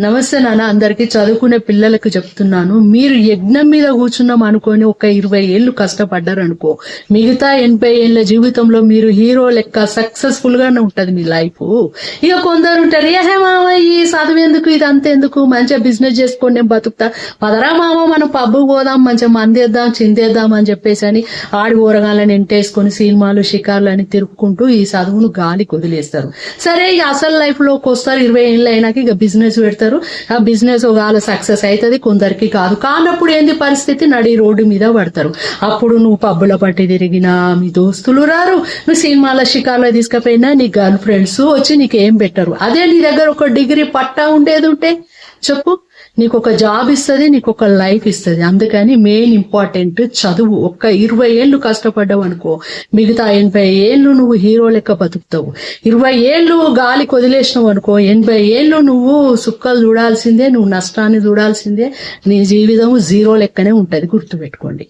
నమస్తే నాన్న అందరికి చదువుకునే పిల్లలకు చెప్తున్నాను. మీరు యజ్ఞం మీద కూర్చున్నాం అనుకొని ఒక ఇరవై ఏళ్ళు కష్టపడ్డారు అనుకో. మిగతా ఎనభై ఏళ్ళ జీవితంలో మీరు హీరో లెక్క సక్సెస్ఫుల్ గానే ఉంటది మీ లైఫ్ ఇక కొందరు ఉంటారు ఏ మామ ఈ ఎందుకు ఇది అంతెందుకు మంచిగా బిజినెస్ చేసుకొని నేను బతుకుతా. పదరా మామ మనం పబ్బు పోదాం మంచిగా మందేద్దాం చిందేద్దాం అని చెప్పేసి అని ఆడి ఊరగాలని ఎంటేసుకొని సినిమాలు షికార్లు అని తిరుక్కుంటూ ఈ చదువును గాలికి వదిలేస్తారు సరే ఇక అసలు లైఫ్లోకి వస్తారు. ఇరవై ఏళ్ళు అయినాక ఇక బిజినెస్ పెడతారు. ఆ బిజినెస్ ఒకవేళ సక్సెస్ అవుతుంది కొందరికి కాదు. కానప్పుడు ఏంది పరిస్థితి? నడి రోడ్డు మీద పడతారు. అప్పుడు నువ్వు పబ్బుల పట్టి తిరిగినా మీ దోస్తులు రారు. నువ్వు సినిమాల షికార్లో తీసుకుపోయినా నీ గర్ల్ ఫ్రెండ్స్ వచ్చి నీకు ఏం పెట్టరు. అదే నీ దగ్గర ఒక డిగ్రీ పట్టా ఉండేది ఉంటే చెప్పు. నీకు ఒక జాబ్ ఇస్తుంది నీకు ఒక లైఫ్ ఇస్తుంది. అందుకని మెయిన్ ఇంపార్టెంట్ చదువు. ఒక్క ఇరవై ఏళ్ళు కష్టపడ్డావు అనుకో మిగతా ఎనభై ఏళ్ళు నువ్వు హీరో లెక్క బతుకుతావు. ఇరవై ఏళ్ళు గాలికి వదిలేసినావు అనుకో ఎనభై ఏళ్ళు నువ్వు సుక్కలు చూడాల్సిందే నువ్వు నష్టాన్ని చూడాల్సిందే నీ జీవితం జీరో లెక్కనే ఉంటది. గుర్తుపెట్టుకోండి.